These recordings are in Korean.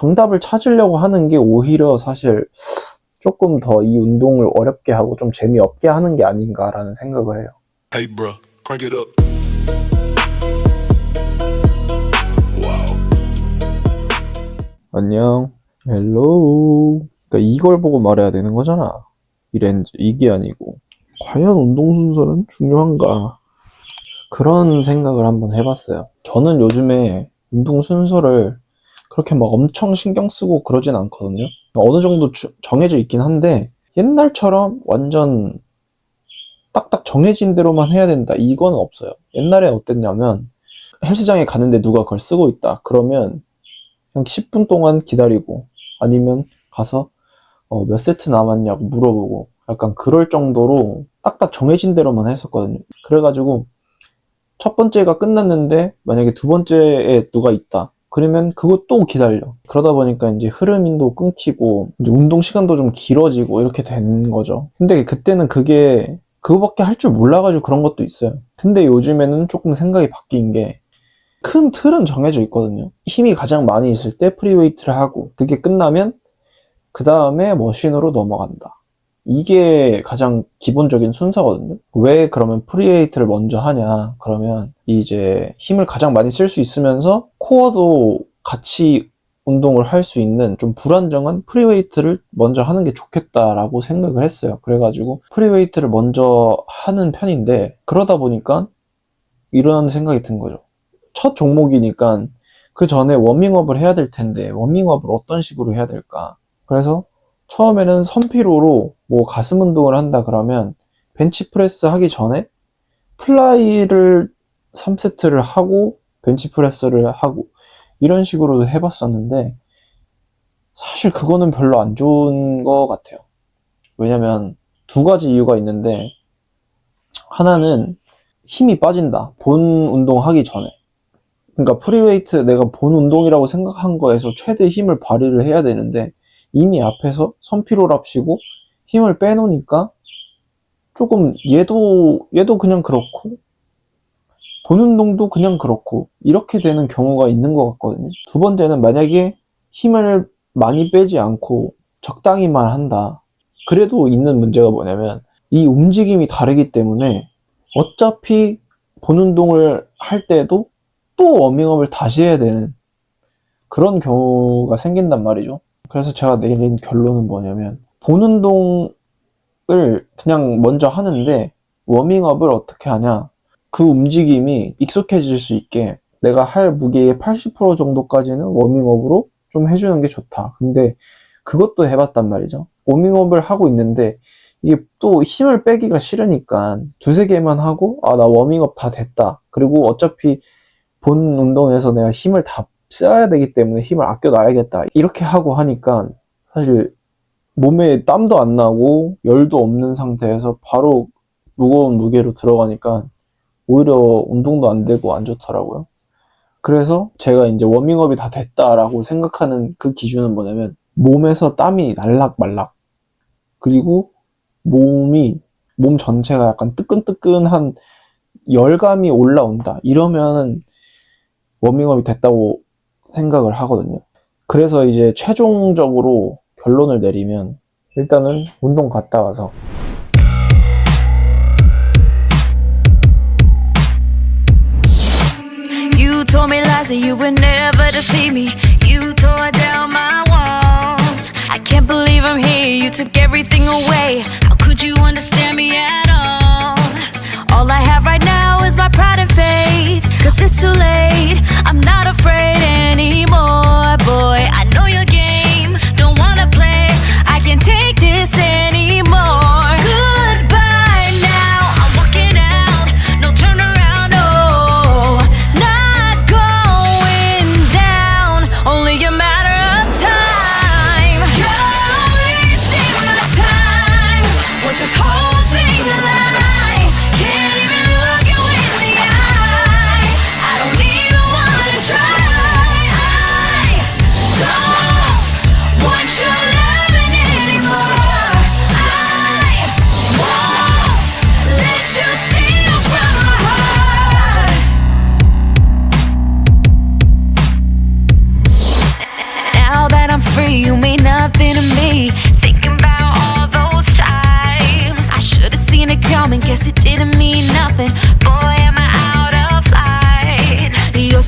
정답을 찾으려고 하는 게 오히려 사실 조금 더 이 운동을 어렵게 하고 좀 재미없게 하는 게 아닌가라는 생각을 해요. Hey, bro, crank it up. Wow. 안녕. 헬로우. 그러니까 이걸 보고 말해야 되는 거잖아. 이 렌즈. 이게 아니고. 과연 운동 순서는 중요한가? 그런 생각을 한번 해봤어요. 저는 요즘에 운동 순서를 그렇게 막 엄청 신경 쓰고 그러진 않거든요. 어느 정도 주- 정해져 있긴 한데, 옛날처럼 완전 딱딱 정해진 대로만 해야 된다. 이건 없어요. 옛날에 어땠냐면, 헬스장에 가는데 누가 그걸 쓰고 있다. 그러면 그냥 10분 동안 기다리고 아니면 가서 어, 몇 세트 남았냐고 물어보고 약간 그럴 정도로 딱딱 정해진 대로만 했었거든요. 그래가지고 첫 번째가 끝났는데 만약에 두 번째에 누가 있다. 그러면 또 기다려. 그러다 보니까 이제 흐름도 끊기고 이제 운동 시간도 좀 길어지고 이렇게 된 거죠. 근데 그때는 그게 그거밖에 할 줄 몰라가지고 그런 것도 있어요. 근데 요즘에는 조금 생각이 바뀐 게 큰 틀은 정해져 있거든요. 힘이 가장 많이 있을 때 프리웨이트를 하고 그게 끝나면 그 다음에 머신으로 넘어간다. 이게 가장 기본적인 순서거든요. 왜 그러면 프리웨이트를 먼저 하냐? 그러면 이제 힘을 가장 많이 쓸 수 있으면서 코어도 같이 운동을 할 수 있는 좀 불안정한 프리웨이트를 먼저 하는 게 좋겠다라고 생각을 했어요. 그래가지고 프리웨이트를 먼저 하는 편인데 그러다 보니까 이런 생각이 든 거죠. 첫 종목이니까 그 전에 워밍업을 해야 될 텐데 워밍업을 어떤 식으로 해야 될까? 그래서 처음에는 선피로로 뭐 가슴 운동을 한다 그러면 벤치프레스 하기 전에 플라이를 3세트를 하고 벤치프레스를 하고 이런 식으로도 해봤었는데 사실 그거는 별로 안 좋은 것 같아요. 왜냐면 두 가지 이유가 있는데 하나는 힘이 빠진다. 본 운동 하기 전에. 그러니까 프리웨이트 내가 본 운동이라고 생각한 거에서 최대 힘을 발휘를 해야 되는데 이미 앞에서 선피로랍시고 힘을 빼놓으니까 조금 얘도 얘도 그냥 그렇고 본 운동도 그냥 그렇고 이렇게 되는 경우가 있는 것 같거든요. 두 번째는 만약에 힘을 많이 빼지 않고 적당히만 한다. 그래도 있는 문제가 뭐냐면 이 움직임이 다르기 때문에 어차피 본 운동을 할 때도 또 워밍업을 다시 해야 되는 그런 경우가 생긴단 말이죠. 그래서 제가 내린 결론은 뭐냐면 본 운동을 그냥 먼저 하는데 워밍업을 어떻게 하냐 그 움직임이 익숙해질 수 있게 내가 할 무게의 80% 정도까지는 워밍업으로 좀 해주는 게 좋다. 근데 그것도 해봤단 말이죠. 워밍업을 하고 있는데 이게 또 힘을 빼기가 싫으니까 두세 개만 하고 아 나 워밍업 다 됐다. 그리고 어차피 본 운동에서 내가 힘을 다 써야 되기 때문에 힘을 아껴 놔야겠다. 이렇게 하고 하니까 사실 몸에 땀도 안 나고 열도 없는 상태에서 바로 무거운 무게로 들어가니까 오히려 운동도 안 되고 안 좋더라고요. 그래서 제가 이제 워밍업이 다 됐다라고 생각하는 그 기준은 뭐냐면 몸에서 땀이 날락 말락 그리고 몸이 몸 전체가 약간 뜨끈뜨끈한 열감이 올라온다 이러면 워밍업이 됐다고 생각을 하거든요. 그래서 이제 최종적으로 결론을 내리면 일단은 운동 갔다 와서 told me lies that you would never deceive me. You tore down my walls. I can't believe I'm here. You took everything away.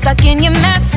Stuck in your mess,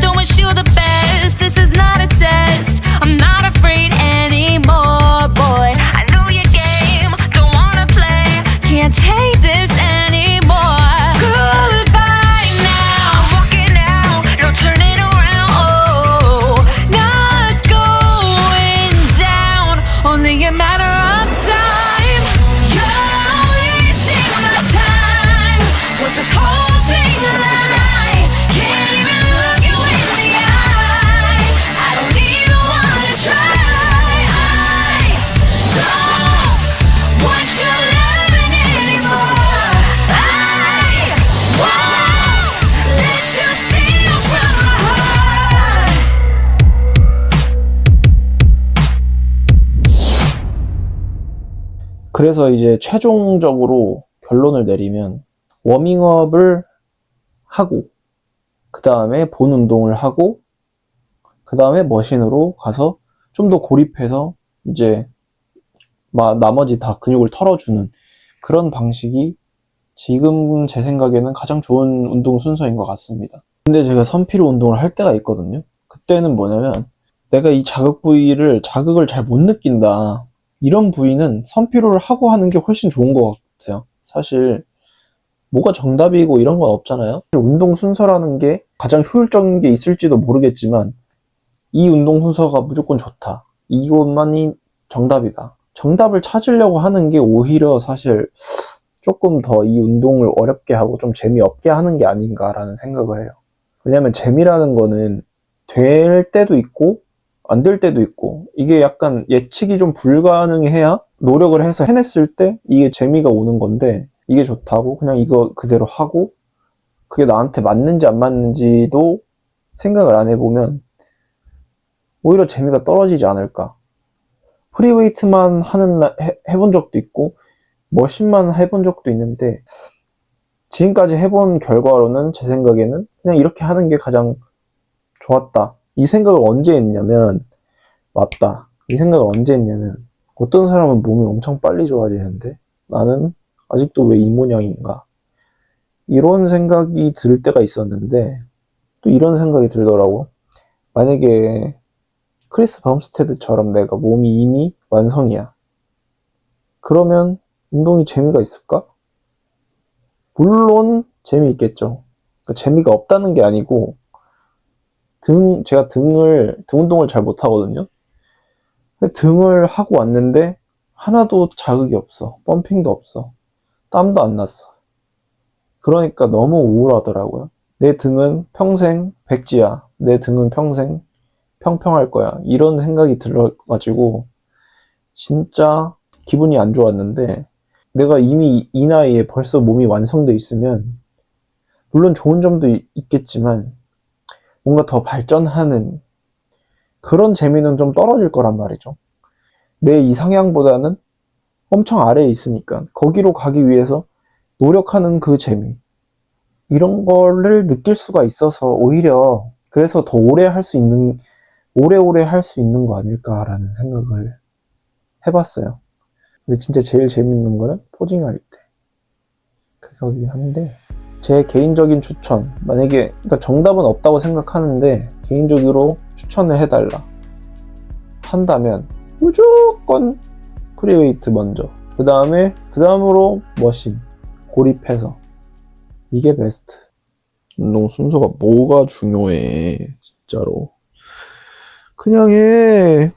그래서 이제 최종적으로 결론을 내리면 워밍업을 하고 그 다음에 본 운동을 하고 그 다음에 머신으로 가서 좀 더 고립해서 이제 마- 나머지 다 근육을 털어주는 그런 방식이 지금 제 생각에는 가장 좋은 운동 순서인 것 같습니다. 근데 제가 선피로 운동을 할 때가 있거든요. 그때는 뭐냐면 내가 이 자극 부위를 자극을 잘 못 느낀다. 이런 부위는 선피로를 하고 하는 게 훨씬 좋은 것 같아요. 사실 뭐가 정답이고 이런 건 없잖아요. 운동 순서라는 게 가장 효율적인 게 있을지도 모르겠지만 이 운동 순서가 무조건 좋다. 이것만이 정답이다. 정답을 찾으려고 하는 게 오히려 사실 조금 더 이 운동을 어렵게 하고 좀 재미없게 하는 게 아닌가라는 생각을 해요. 왜냐면 재미라는 거는 될 때도 있고 안 될 때도 있고 이게 약간 예측이 좀 불가능해야 노력을 해서 해냈을 때 이게 재미가 오는 건데 이게 좋다고 그냥 이거 그대로 하고 그게 나한테 맞는지 안 맞는지도 생각을 안 해보면 오히려 재미가 떨어지지 않을까 프리웨이트만 하는 날 해, 해본 적도 있고 머신만 해본 적도 있는데 지금까지 해본 결과로는 제 생각에는 그냥 이렇게 하는 게 가장 좋았다. 이 생각을 언제 했냐면 맞다. 이 생각을 언제 했냐면 어떤 사람은 몸이 엄청 빨리 좋아지는데 나는 아직도 왜 이 모양인가? 이런 생각이 들 때가 있었는데 또 이런 생각이 들더라고. 만약에 크리스 범스테드처럼 내가 몸이 이미 완성이야. 그러면 운동이 재미가 있을까? 물론 재미있겠죠. 그러니까 재미가 없다는 게 아니고 등 제가 등을 등 운동을 잘 못하거든요. 등을 하고 왔는데 하나도 자극이 없어. 펌핑도 없어. 땀도 안 났어. 그러니까 너무 우울하더라고요. 내 등은 평생 백지야. 내 등은 평생 평평할 거야. 이런 생각이 들어가지고 진짜 기분이 안 좋았는데 내가 이미 이 나이에 벌써 몸이 완성돼 있으면 물론 좋은 점도 이- 있겠지만 뭔가 더 발전하는 그런 재미는 좀 떨어질 거란 말이죠. 내 이상향보다는 엄청 아래에 있으니까 거기로 가기 위해서 노력하는 그 재미 이런 거를 느낄 수가 있어서 오히려 그래서 더 오래 할 수 있는 오래오래 할 수 있는 거 아닐까라는 생각을 해봤어요. 근데 진짜 제일 재밌는 거는 포징할 때 그거긴 한데 제 개인적인 추천. 만약에 그러니까 정답은 없다고 생각하는데 개인적으로 추천을 해달라. 한다면 무조건 프리웨이트 먼저. 그 다음에 그 다음으로 머신 고립해서. 이게 베스트. 운동 순서가 뭐가 중요해 진짜로. 그냥 해